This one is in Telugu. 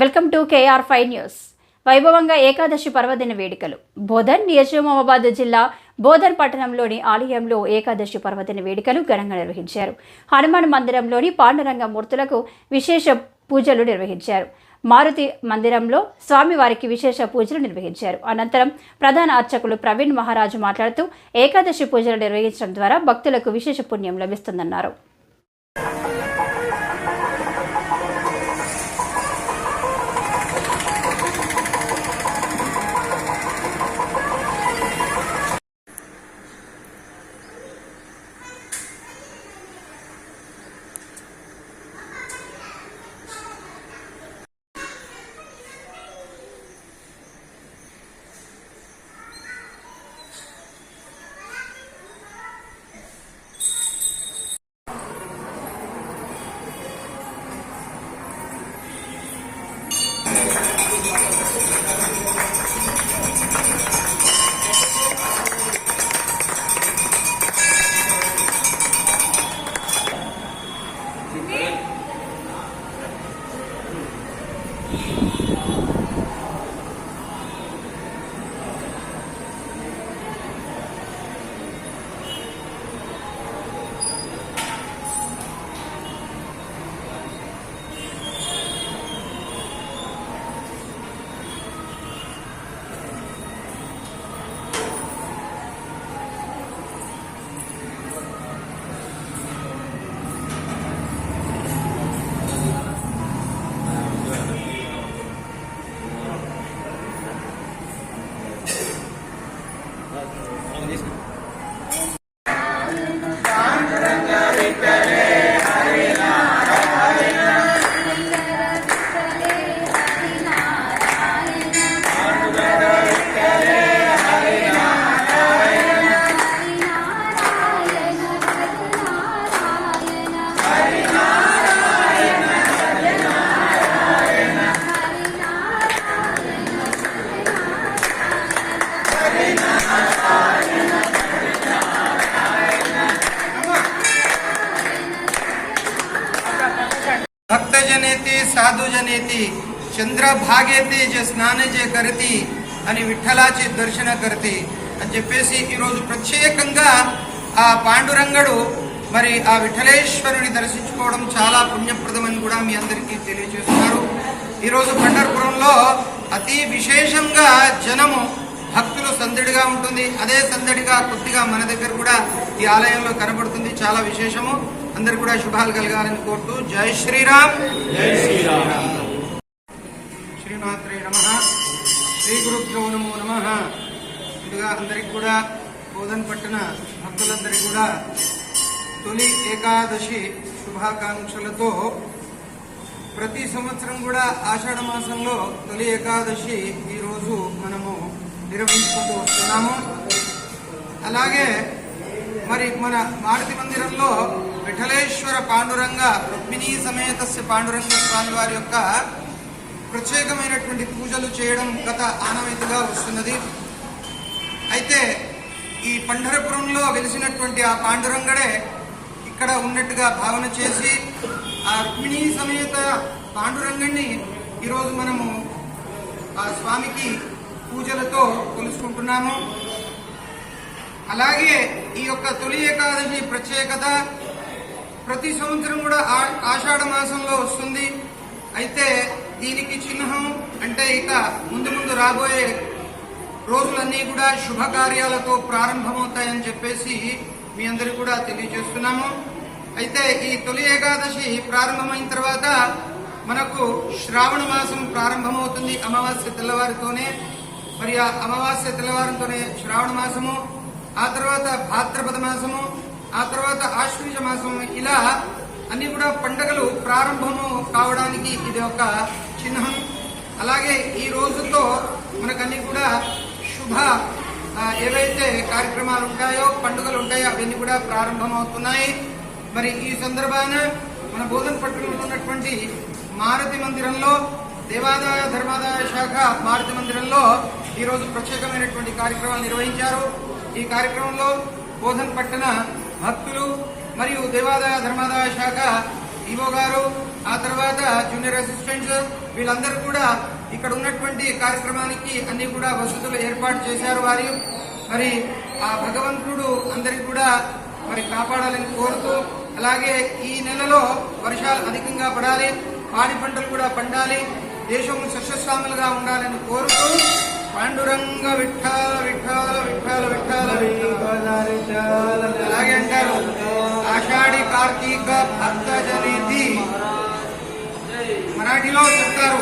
Welcome to KR five news. వైభవంగా ఏకాదశి పర్వదిన వేడుకలు. బోధన్ నియోజకమాబాద్ జిల్లా బోధన్ పట్టణంలోని ఆలయంలో ఏకాదశి పర్వదిన వేడుకలు ఘనంగా నిర్వహించారు. హనుమాన్ మందిరంలోని పాండురంగ మూర్తులకు విశేష పూజలు నిర్వహించారు. మారుతి మందిరంలో స్వామివారికి విశేష పూజలు నిర్వహించారు. అనంతరం ప్రధాన అర్చకులు ప్రవీణ్ మహారాజు మాట్లాడుతూ ఏకాదశి పూజలు నిర్వహించడం ద్వారా భక్తులకు విశేష పుణ్యం లభిస్తుందన్నారు. जनेती साधू जनेती చంద్రభాగేతి జ స్నాన జే కరతి అని విఠలాచి దర్శన కరతి అని చెప్పేసి ఈరోజు ప్రత్యేకంగా ఆ పాండురంగడు మరి ఆ విఠలేశ్వరుని దర్శించుకోవడం చాలా పుణ్యప్రదమని కూడా మీ అందరికీ తెలియజేస్తున్నారు ఈరోజు పండర్పురంలో అతి విశేషంగా జనము భక్తులు సందడిగా ఉంటుంది అదే సందడిగా కొద్దిగా మన దగ్గర కూడా ఈ ఆలయంలో కనబడుతుంది చాలా విశేషము అందరు కూడా శుభాలు కలగాలని కోరుతూ జై శ్రీరామ్. శ్రీనాథ్రే నమ. శ్రీ గురుభ్యో నమో నమ. ముందుగా అందరికి కూడా బోధన్ పట్టిన భక్తులందరికీ కూడా తొలి ఏకాదశి శుభాకాంక్షలతో ప్రతి సంవత్సరం కూడా ఆషాఢ మాసంలో తొలి ఏకాదశి ఈరోజు మనము నిర్వహించుకుంటూ వస్తున్నాము. అలాగే మరి మన మారుతి మందిరంలో విఠలేశ్వర పాండురంగ రుక్మిణీ సమేతస్య పాండురంగ స్వామి వారి యొక్క ప్రత్యేకమైనటువంటి పూజలు చేయడం గత ఆనవాయితీగా వస్తున్నది. అయితే ఈ పండరపురంలో వెలిసినటువంటి ఆ పాండురంగడే ఇక్కడ ఉన్నట్టుగా భావన చేసి ఆ రుక్మిణీ సమేత పాండురంగణ్ణి ఈరోజు మనము ఆ స్వామికి పూజలతో కొలుసుకుంటున్నాము. అలాగే ఈ యొక్క తొలి ఏకాదశి ప్రత్యేకత ప్రతి సంవత్సరం కూడా ఆషాఢ మాసంలో వస్తుంది. అయితే దీనికి చిహ్నం అంటే ఇక ముందు ముందు రాబోయే రోజులన్నీ కూడా శుభకార్యాలతో ప్రారంభమవుతాయని చెప్పేసి మీ అందరికీ కూడా తెలియజేస్తున్నాము. అయితే ఈ తొలి ఏకాదశి ప్రారంభమైన తర్వాత మనకు శ్రావణ మాసం ప్రారంభమవుతుంది అమావాస్య తెల్లవారితోనే. మరి ఆ అమావాస్య తెల్లవారితోనే శ్రావణ మాసము. ఆ తర్వాత భాద్రపద మాసము ఆ తర్వాత ఆశ్వీజ మాసము ఇలా అన్ని కూడా పండగలు ప్రారంభము కావడానికి ఇది ఒక చిహ్నం. అలాగే ఈ రోజుతో మనకన్నీ కూడా శుభ ఏవైతే కార్యక్రమాలు ఉంటాయో పండుగలు ఉంటాయో అవన్నీ కూడా ప్రారంభమవుతున్నాయి. మరి ఈ సందర్భాన మన బోధన పట్టణంలో ఉన్నటువంటి మారుతి మందిరంలో దేవాదాయ ధర్మాదాయ శాఖ మారుతి మందిరంలో ఈరోజు ప్రత్యేకమైనటువంటి కార్యక్రమాలు నిర్వహించారు. ఈ కార్యక్రమంలో బోధన్ పట్టణ భక్తులు మరియు దేవాదాయ ధర్మాదాయ శాఖ ఈవో గారు ఆ తర్వాత జూనియర్ అసిస్టెంట్స్ వీళ్ళందరూ కూడా ఇక్కడ ఉన్నటువంటి కార్యక్రమానికి అన్ని కూడా వసతులు ఏర్పాటు చేశారు వారి. మరి ఆ భగవంతుడు అందరికి కూడా మరి కాపాడాలని కోరుతూ అలాగే ఈ నెలలో వర్షాలు అధికంగా పడాలి పాడి పంటలు కూడా పండాలి దేశం సస్యశ్యామలుగా ఉండాలని కోరుతూ పాండురంగ విఠాల విఠాల విఠాల విఠాల అలాగే అంటారు ఆషాఢి కార్తీక భక్త జనిధి మరాఠీలో చెప్తారు